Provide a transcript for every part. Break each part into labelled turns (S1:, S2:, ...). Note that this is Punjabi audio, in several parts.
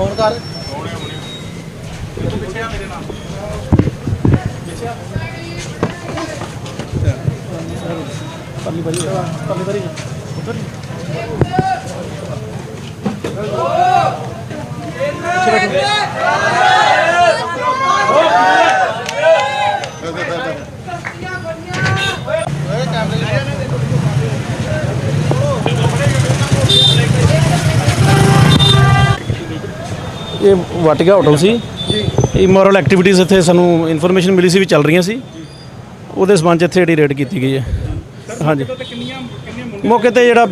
S1: ਫੋਨ ਕਰ। ਪਰਲੀ ਪਰਲੀ ਪਰਲੀ ਪਰਲੀ ਉੱਧਰ ਨਹੀਂ ਇਹ ਵਾਟਿਕਾ ਹੋਟਲ ਸੀ। ਇਹ ਮੋਰਲ ਐਕਟੀਵਿਟੀਜ਼ ਇੱਥੇ ਸਾਨੂੰ ਇਨਫੋਰਮੇਸ਼ਨ ਮਿਲੀ ਸੀ ਵੀ ਚੱਲ ਰਹੀਆਂ ਸੀ। ਉਹਦੇ ਸਬੰਧ ਇੱਥੇ ਜਿਹੜੀ ਰੇਡ ਕੀਤੀ ਗਈ ਹੈ। ਹਾਂਜੀ। ਮੌਕੇ ਤੇ ਜਿਹੜਾ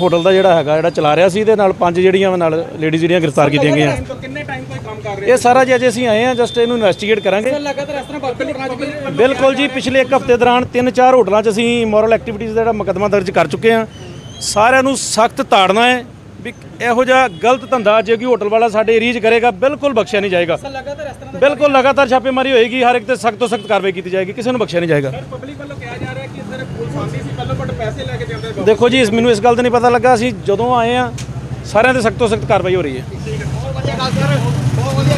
S1: ਹੋਟਲ ਦਾ ਜਿਹੜਾ ਹੈਗਾ ਜਿਹੜਾ ਚਲਾ ਰਿਹਾ ਸੀ ਇਹਦੇ ਨਾਲ ਪੰਜ ਜਿਹੜੀਆਂ ਨਾਲ ਲੇਡੀਜ਼ ਜਿਹੜੀਆਂ ਗ੍ਰਿਫਤਾਰ ਕੀਤੀਆਂ ਗਈਆਂ।
S2: ਕਿੰਨੇ ਟਾਈਮ ਤੋਂ ਇਹ ਕੰਮ ਕਰ ਰਹੇ
S1: ਇਹ ਸਾਰਾ ਜੀ ਅੱਜ ਅਸੀਂ ਆਏ ਹਾਂ ਜਸਟ ਇਹਨੂੰ ਇਨਵੈਸਟੀਗੇਟ ਕਰਾਂਗੇ। ਬਿਲਕੁਲ ਜੀ ਪਿਛਲੇ ਇੱਕ ਹਫ਼ਤੇ ਦੌਰਾਨ ਤਿੰਨ ਚਾਰ ਹੋਟਲਾਂ 'ਚ ਅਸੀਂ ਮੋਰਲ ਐਕਟੀਵਿਟੀਜ਼ ਦਾ ਜਿਹੜਾ ਮੁਕੱਦਮਾ ਦਰਜ ਕਰ ਚੁੱਕੇ ਹਾਂ। ਸਾਰਿਆਂ ਨੂੰ ਸਖਤ ਤਾੜਨਾ ਹੈ। ਵੀ ਇਹੋ ਜਿਹਾ ਗਲਤ ਧੰਦਾ ਜੇ ਕੋਈ ਹੋਟਲ ਵਾਲਾ ਸਾਡੇ ਏਰੀਆ 'ਚ ਕਰੇਗਾ ਬਿਲਕੁਲ ਬਖਸ਼ਿਆ ਨਹੀਂ ਜਾਏਗਾ।
S2: ਲਗਾਤਾਰ ਇਸ ਤਰ੍ਹਾਂ
S1: ਬਿਲਕੁਲ ਲਗਾਤਾਰ ਛਾਪੇਮਾਰੀ ਹੋਏਗੀ ਹਰ ਇੱਕ ਤੇ ਸਖਤ ਤੋਂ ਸਖਤ ਕਾਰਵਾਈ ਕੀਤੀ ਜਾਏਗੀ ਕਿਸੇ ਨੂੰ ਬਖਸ਼ਿਆ ਨਹੀਂ ਜਾਏਗਾ।
S2: ਪਬਲਿਕ ਵੱਲੋਂ ਕਿਹਾ ਜਾ ਰਿਹਾ ਕਿ ਇੱਧਰ ਪੁਲਿਸ ਆਉਂਦੀ ਸੀ ਪਹਿਲਾਂ ਬਟ ਪੈਸੇ ਲੈ ਕੇ ਜਾਂਦੇ ਬਾਬਾ
S1: ਦੇਖੋ ਜੀ ਇਸ ਮੈਨੂੰ ਇਸ ਗੱਲ ਦਾ ਨਹੀਂ ਪਤਾ ਲੱਗਾ ਅਸੀਂ ਜਦੋਂ ਆਏ ਆ ਸਾਰਿਆਂ ਤੇ ਸਖਤ ਤੋਂ ਸਖਤ ਕਾਰਵਾਈ ਹੋ ਰਹੀ ਹੈ।
S2: ਠੀਕ ਹੈ ਬਹੁਤ ਵਧੀਆ ਗੱਲ ਸਰ